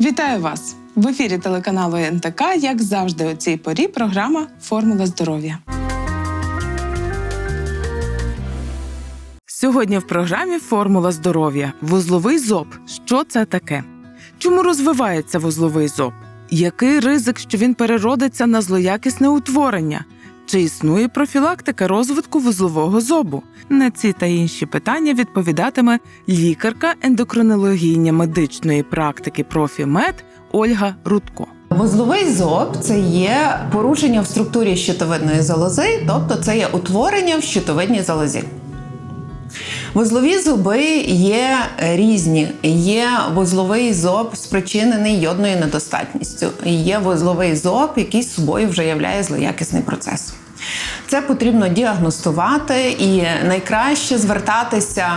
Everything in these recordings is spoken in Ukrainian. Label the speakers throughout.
Speaker 1: Вітаю вас! В ефірі телеканалу НТК, як завжди, у цій порі програма Формула здоров'я. Сьогодні в програмі Формула здоров'я. Вузловий зоб. Що це таке? Чому розвивається вузловий зоб? Який ризик, що він переродиться на злоякісне утворення? Чи існує профілактика розвитку вузлового зобу? На ці та інші питання відповідатиме лікарка ендокринологиня медичної практики профімед Ольга Рудко.
Speaker 2: Вузловий зоб це є порушення в структурі щитовидної залози, тобто це є утворення в щитовидній залозі. Вузлові зуби є різні. Є вузловий зоб, спричинений йодною недостатністю. Є вузловий зоб, який з собою вже являє злоякісний процес. Це потрібно діагностувати і найкраще звертатися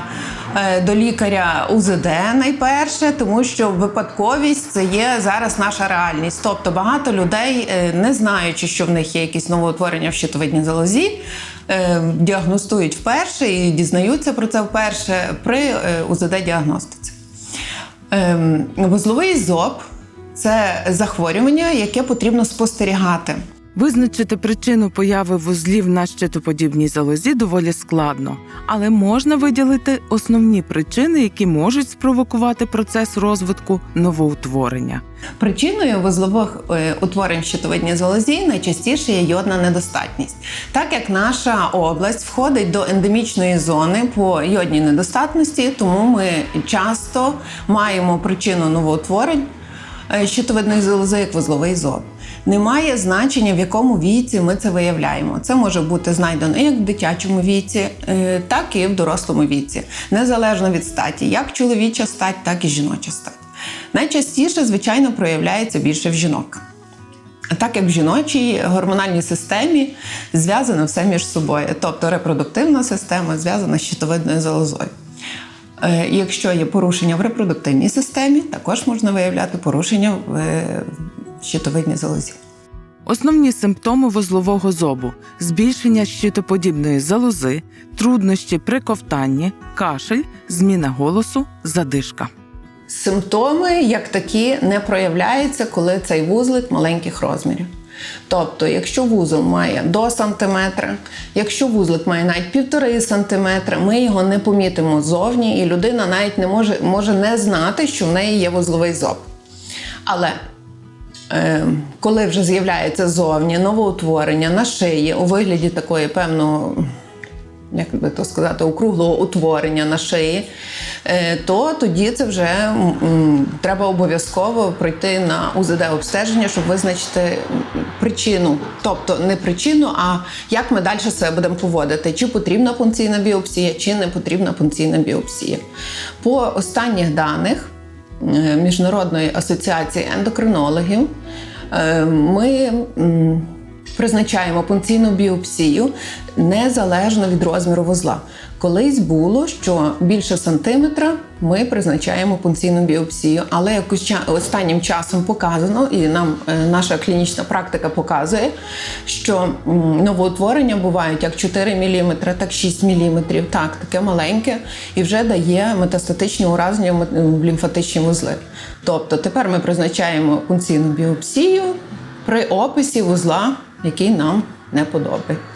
Speaker 2: е, до лікаря УЗД найперше, тому що випадковість це є зараз наша реальність. Тобто багато людей, е, не знаючи, що в них є якісь новоутворення в щитовидній залозі, е, діагностують вперше і дізнаються про це вперше при УЗД-діагностиці. Ем, Вузловий зоб це захворювання, яке потрібно спостерігати.
Speaker 1: Визначити причину появи вузлів на щитоподібній залозі доволі складно, але можна виділити основні причини, які можуть спровокувати процес розвитку новоутворення.
Speaker 2: Причиною вузлових е, утворень щитовидній залозі найчастіше є йодна недостатність. Так як наша область входить до ендемічної зони по йодній недостатності, тому ми часто маємо причину новоутворень е, щитовидної залози як вузловий зоб. Немає значення, в якому віці ми це виявляємо. Це може бути знайдено як в дитячому віці, е, так і в дорослому віці, незалежно від статі, як чоловіча стать, так і жіноча стать. Найчастіше, звичайно, проявляється більше в жінок. Так як в жіночій гормональній системі зв'язано все між собою, тобто репродуктивна система зв'язана з щитовидною залозою. Е, Якщо є порушення в репродуктивній системі, також можна виявляти порушення в е, щитовидній залозі.
Speaker 1: Основні симптоми вузлового зобу: збільшення щитоподібної залози, труднощі при ковтанні, кашель, зміна голосу, задишка.
Speaker 2: Симптоми як такі не проявляються, коли цей вузлик маленьких розмірів. Тобто, якщо вузол має до сантиметра, якщо вузлик має навіть півтори сантиметра, ми його не помітимо зовні, і людина навіть не може, може не знати, що в неї є вузловий зоб. Але коли вже з'являється зовні новоутворення на шиї у вигляді такої певного як би то сказати, округлого утворення на шиї, е, то тоді це вже треба обов'язково пройти на УЗД-обстеження, щоб визначити причину. Тобто не причину, а як ми далі себе будемо поводити, чи потрібна пункційна біопсія, чи не потрібна пункційна біопсія. По останніх даних е, Міжнародної асоціації ендокринологів е, ми. Призначаємо пункційну біопсію незалежно від розміру вузла. Колись було, що більше сантиметра ми призначаємо пункційну біопсію, але якось останнім часом показано, і нам е, наша клінічна практика показує, що новоутворення бувають як 4 мм, так 6 мм, так, таке маленьке, і вже дає метастатичні ураження в лімфатичні вузли. Тобто тепер ми призначаємо пункційну біопсію при описі вузла, який нам не подобається.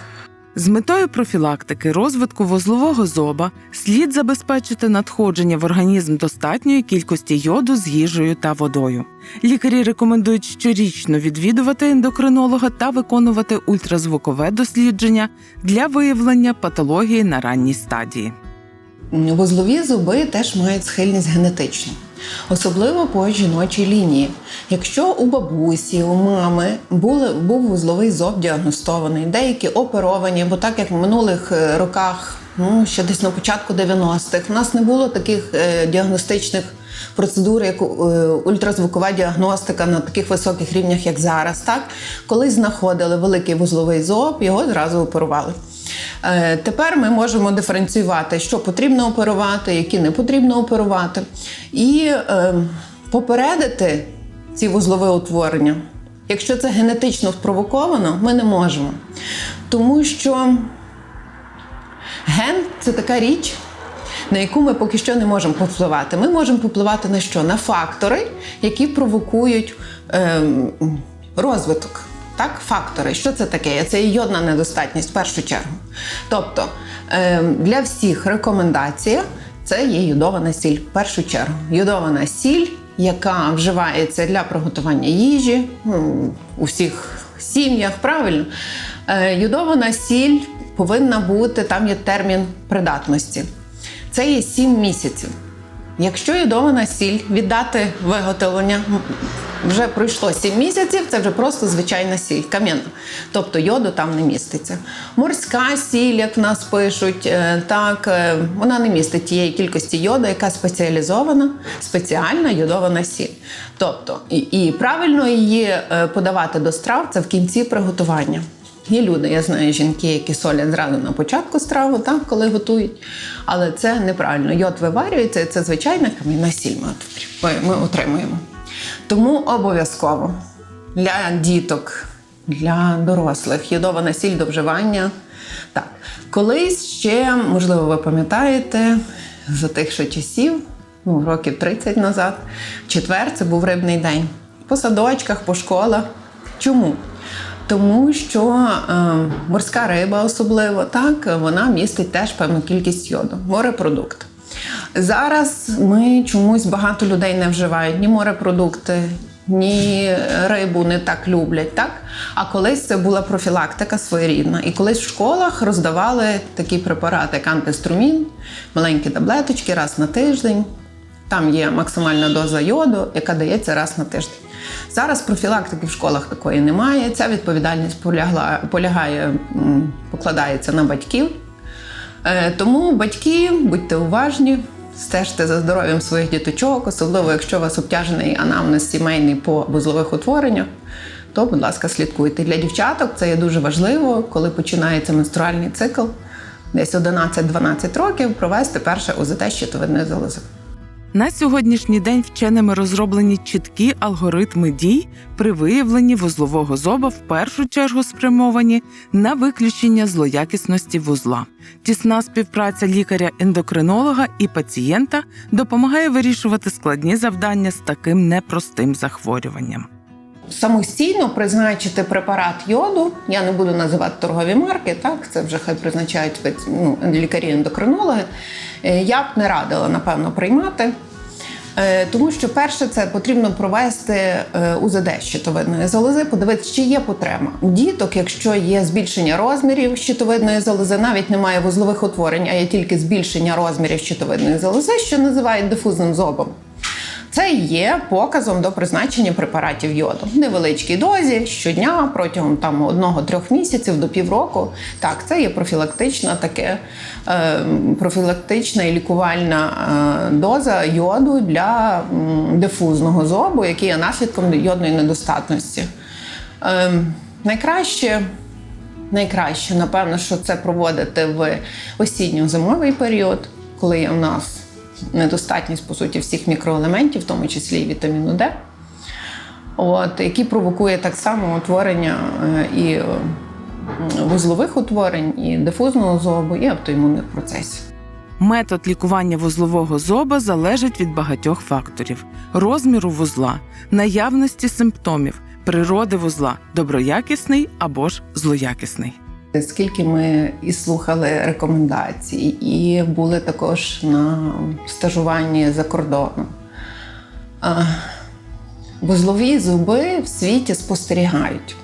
Speaker 1: З метою профілактики розвитку вузлового зоба слід забезпечити надходження в організм достатньої кількості йоду з їжею та водою. Лікарі рекомендують щорічно відвідувати ендокринолога та виконувати ультразвукове дослідження для виявлення патології на ранній стадії.
Speaker 2: Вузлові зуби теж мають схильність генетичну, особливо по жіночій лінії. Якщо у бабусі, у мами були, був вузловий зоб діагностований, деякі оперовані, бо так як в минулих е, роках, ну ще десь на початку 90-х, у нас не було таких е, діагностичних процедур, як е, ультразвукова діагностика на таких високих рівнях, як зараз. Так, коли знаходили великий вузловий зоб, його зразу оперували. Е, Тепер ми можемо диференціювати, що потрібно оперувати, які не потрібно оперувати, і е, попередити ці вузлові утворення. Якщо це генетично спровоковано, ми не можемо. Тому що ген це така річ, на яку ми поки що не можемо попливати. Ми можемо попливати на що? На фактори, які провокують ем, розвиток. Так, фактори. Що це таке? Це є йодна недостатність в першу чергу. Тобто ем, для всіх рекомендація це є йодована сіль в першу чергу. Йодована сіль, яка вживається для приготування їжі ну, у всіх сім'ях, правильно? Е, йодована сіль повинна бути, там є термін придатності. Це є 7 місяців. Якщо йодована сіль віддати виготовлення, вже пройшло 7 місяців, це вже просто звичайна сіль, кам'яна. Тобто йоду там не міститься. Морська сіль, як в нас пишуть, е, так, е, вона не містить тієї кількості йоду, яка спеціалізована, спеціальна йодована сіль. Тобто, і, і правильно її е, подавати до страв це в кінці приготування. Є люди, я знаю жінки, які солять зразу на початку страву, так, коли готують. Але це неправильно. Йод виварюється, і це звичайна кам'яна сіль ми, ми отримуємо. Тому обов'язково для діток, для дорослих йодована сіль до вживання. Так, колись ще, можливо, ви пам'ятаєте, за тих ще часів, ну, років 30 назад, четвер це був рибний день. По садочках, по школах. Чому? Тому що е, морська риба, особливо так, вона містить теж певну кількість йоду, морепродукт. Зараз ми чомусь багато людей не вживають ні морепродукти, ні рибу не так люблять, так? А колись це була профілактика своєрідна. І колись в школах роздавали такі препарати, як антиструмін, маленькі таблеточки раз на тиждень. Там є максимальна доза йоду, яка дається раз на тиждень. Зараз профілактики в школах такої немає. Ця відповідальність полягла, полягає, покладається на батьків. Е, Тому батьки, будьте уважні, стежте за здоров'ям своїх діточок, особливо якщо у вас обтяжений анамнез сімейний по вузлових утвореннях, то, будь ласка, слідкуйте. Для дівчаток це є дуже важливо, коли починається менструальний цикл, десь 11-12 років провести перше УЗД щитовидної залози.
Speaker 1: На сьогоднішній день вченими розроблені чіткі алгоритми дій при виявленні вузлового зоба в першу чергу спрямовані на виключення злоякісності вузла. Тісна співпраця лікаря-ендокринолога і пацієнта допомагає вирішувати складні завдання з таким непростим захворюванням.
Speaker 2: Самостійно призначити препарат йоду, я не буду називати торгові марки, так це вже хай призначають ну, лікарі-ендокринологи. Е, Я б не радила, напевно, приймати. Е, Тому що перше, це потрібно провести е, УЗД щитовидної залози, подивитися, чи є потреба. У діток, якщо є збільшення розмірів щитовидної залози, навіть немає вузлових утворень, а є тільки збільшення розмірів щитовидної залози, що називають дифузним зобом. Це є показом до призначення препаратів йоду в невеличкій дозі щодня протягом там одного-трьох місяців до півроку. Так, це є профілактична таке е, профілактична і лікувальна е, доза йоду для дифузного зобу, який є наслідком йодної недостатності. Е, найкраще Найкраще, напевно, що це проводити в осінньо-зимовий період, коли є у нас недостатність, по суті, всіх мікроелементів, в тому числі і вітаміну Д, от, який провокує так само утворення е, і е, вузлових утворень, і дифузного зобу, і автоімунних процесів.
Speaker 1: Метод лікування вузлового зоба залежить від багатьох факторів: розміру вузла, наявності симптомів, природи вузла, доброякісний або ж злоякісний.
Speaker 2: Скільки ми і слухали рекомендацій, і були також на стажуванні за кордоном. Вузлові зуби в світі спостерігають,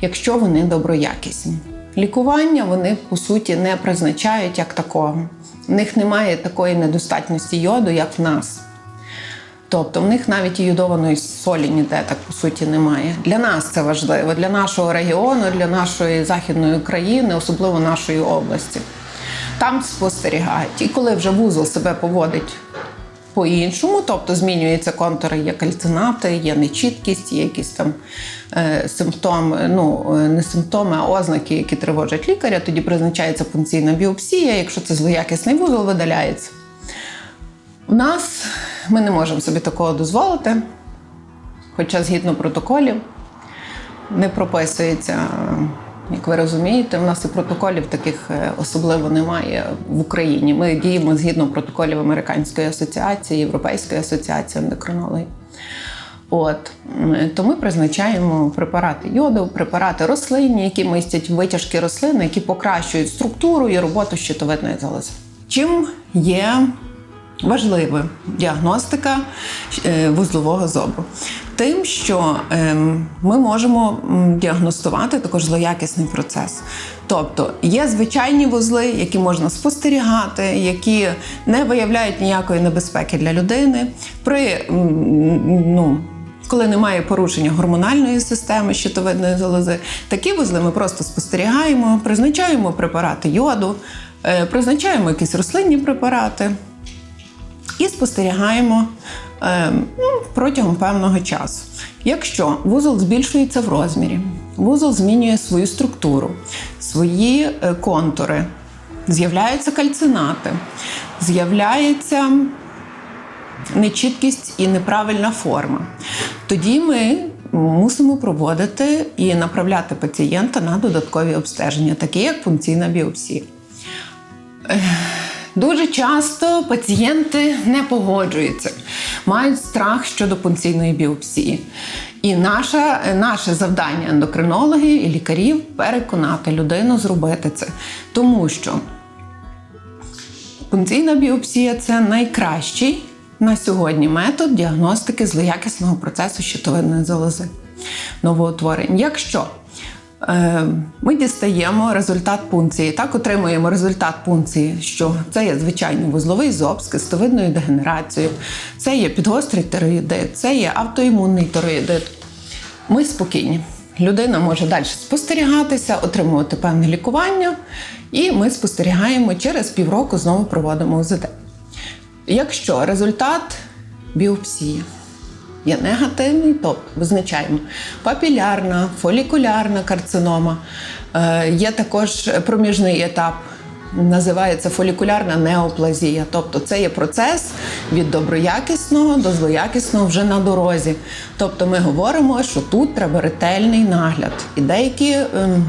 Speaker 2: якщо вони доброякісні. Лікування вони по суті не призначають як такого. В них немає такої недостатності йоду, як в нас. Тобто в них навіть йодованої солі ніде так по суті немає. Для нас це важливо, для нашого регіону, для нашої західної України, особливо нашої області. Там спостерігають. І коли вже вузол себе поводить по-іншому, тобто змінюються контури, є кальцинати, є нечіткість, є якісь там е, симптоми, ну е, не симптоми, а ознаки, які тривожать лікаря, тоді призначається пункційна біопсія. Якщо це злоякісний вузол, видаляється. У нас ми не можемо собі такого дозволити, хоча згідно протоколів не прописується Як ви розумієте, в нас і протоколів таких е, особливо немає в Україні. Ми діємо згідно протоколів Американської асоціації, Європейської асоціації ендокринологів. От то ми призначаємо препарати йоду, препарати рослинні, які містять витяжки рослин, які покращують структуру і роботу щитовидної залози. Чим є важлива діагностика е, вузлового зобу? Тим, що ем, ми можемо діагностувати також злоякісний процес. Тобто є звичайні вузли, які можна спостерігати, які не виявляють ніякої небезпеки для людини. При ну, коли немає порушення гормональної системи щитовидної залози, такі вузли ми просто спостерігаємо, призначаємо препарати йоду, е, призначаємо якісь рослинні препарати і спостерігаємо е, ну, протягом певного часу. Якщо вузол збільшується в розмірі, вузол змінює свою структуру, свої е, контури, з'являються кальцинати, з'являється нечіткість і неправильна форма. Тоді ми мусимо проводити і направляти пацієнта на додаткові обстеження, такі як функційна біопсія. Дуже часто пацієнти не погоджуються, мають страх щодо пункційної біопсії. І наша, наше завдання ендокринологів і лікарів переконати людину зробити це. Тому що пункційна біопсія це найкращий на сьогодні метод діагностики злоякісного процесу щитовидної залози новоутворень. Якщо ми дістаємо результат пункції, так отримуємо результат пункції, що це є звичайний вузловий зоб з кистовидною дегенерацією, це є підгострий тироїдит, це є автоімунний тироїдит. Ми спокійні. Людина може далі спостерігатися, отримувати певне лікування, і ми спостерігаємо через півроку знову проводимо УЗД. Якщо результат біопсії є негативний, то визначаємо папілярна, фолікулярна карцинома. Е, Є також проміжний етап. Називається фолікулярна неоплазія, тобто це є процес від доброякісного до злоякісного вже на дорозі. Тобто ми говоримо, що тут треба ретельний нагляд. І деякі, ем,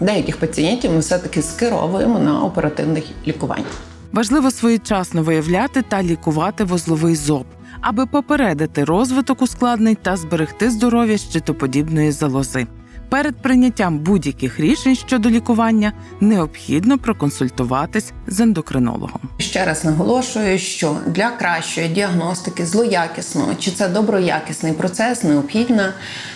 Speaker 2: деяких пацієнтів ми все-таки скеровуємо на оперативне лікування.
Speaker 1: Важливо своєчасно виявляти та лікувати вузловий зоб, аби попередити розвиток ускладнень та зберегти здоров'я щитоподібної залози. Перед прийняттям будь-яких рішень щодо лікування необхідно проконсультуватись з ендокринологом.
Speaker 2: Ще раз наголошую, що для кращої діагностики злоякісного чи це доброякісний процес необхідна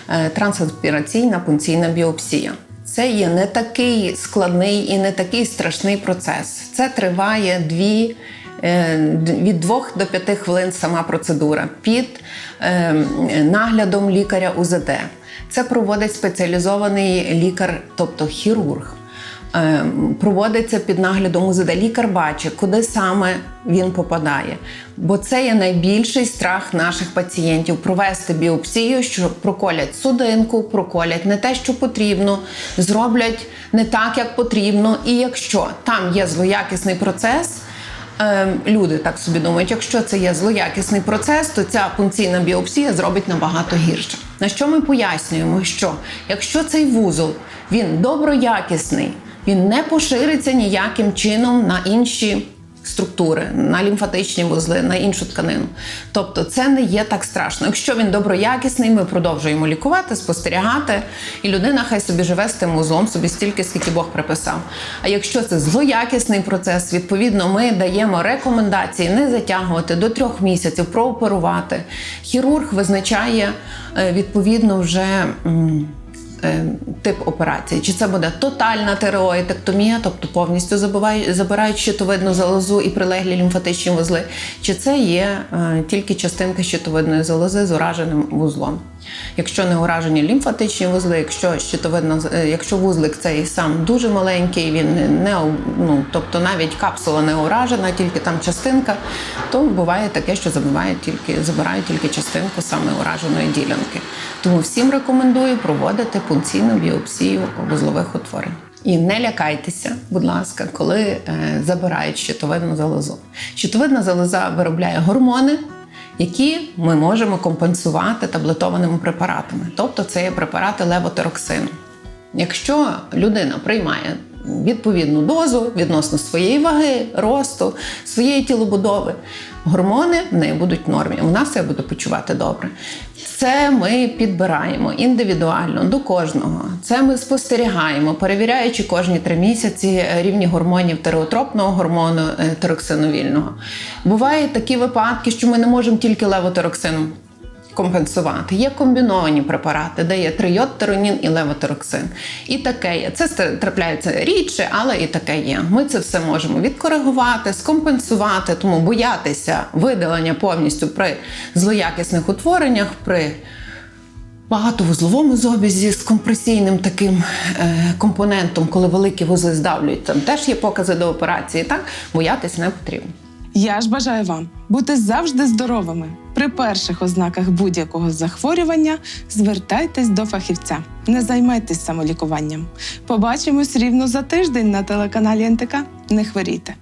Speaker 2: е, трансаспіраційна пункційна біопсія. Це є не такий складний і не такий страшний процес. Це триває дві. Е, Від 2 до 5 хвилин сама процедура під е, наглядом лікаря УЗД. Це проводить спеціалізований лікар, тобто хірург. Е, проводиться під наглядом УЗД. Лікар бачить, куди саме він попадає. Бо це є найбільший страх наших пацієнтів провести біопсію, що проколять судинку, проколять не те, що потрібно, зроблять не так, як потрібно. І якщо там є злоякісний процес. Е, Люди так собі думають, якщо це є злоякісний процес, то ця пункційна біопсія зробить набагато гірше. На що ми пояснюємо, що якщо цей вузол він доброякісний, він не пошириться ніяким чином на інші структури, на лімфатичні вузли, на іншу тканину. Тобто це не є так страшно. Якщо він доброякісний, ми продовжуємо лікувати, спостерігати, і людина хай собі живе з тим вузлом, собі стільки, скільки Бог приписав. А якщо це злоякісний процес, відповідно, ми даємо рекомендації не затягувати до трьох місяців, прооперувати. Хірург визначає е, відповідно вже. Е, Тип операції, чи це буде тотальна тереоїдектомія, тобто повністю забирають щитовидну залозу і прилеглі лімфатичні вузли, чи це є е, тільки частинка щитовидної залози з ураженим вузлом. Якщо не уражені лімфатичні вузли, якщо щитовидна, е, якщо вузлик цей сам дуже маленький, він не- ну, тобто навіть капсула не уражена, тільки там частинка, то буває таке, що забивають тільки забирають тільки частинку саме ураженої ділянки. Тому всім рекомендую проводити пункційну біопсію вузлових утворень. І не лякайтеся, будь ласка, коли е, забирають щитовидну залозу. Щитовидна залоза виробляє гормони, які ми можемо компенсувати таблетованими препаратами. Тобто це є препарати левотероксину. Якщо людина приймає відповідну дозу відносно своєї ваги, росту, своєї тілобудови, гормони в неї будуть в нормі. Вона себе буде почувати добре. Це ми підбираємо індивідуально до кожного. Це ми спостерігаємо, перевіряючи кожні три місяці рівні гормонів тиреотропного гормону тероксиновільного. Бувають такі випадки, що ми не можемо тільки левотероксином компенсувати. Є комбіновані препарати, де є трийод, теронін і левотероксин. І таке є. Це трапляється рідше, але і таке є. Ми це все можемо відкоригувати, скомпенсувати, тому боятися видалення повністю при злоякісних утвореннях, при багатовузловому зобізі з компресійним таким е, компонентом, коли великі вузли здавлюють, там теж є покази до операції. Так боятись не потрібно.
Speaker 1: Я ж бажаю вам бути завжди здоровими. При перших ознаках будь-якого захворювання звертайтесь до фахівця. Не займайтесь самолікуванням. Побачимось рівно за тиждень на телеканалі НТК. Не хворійте.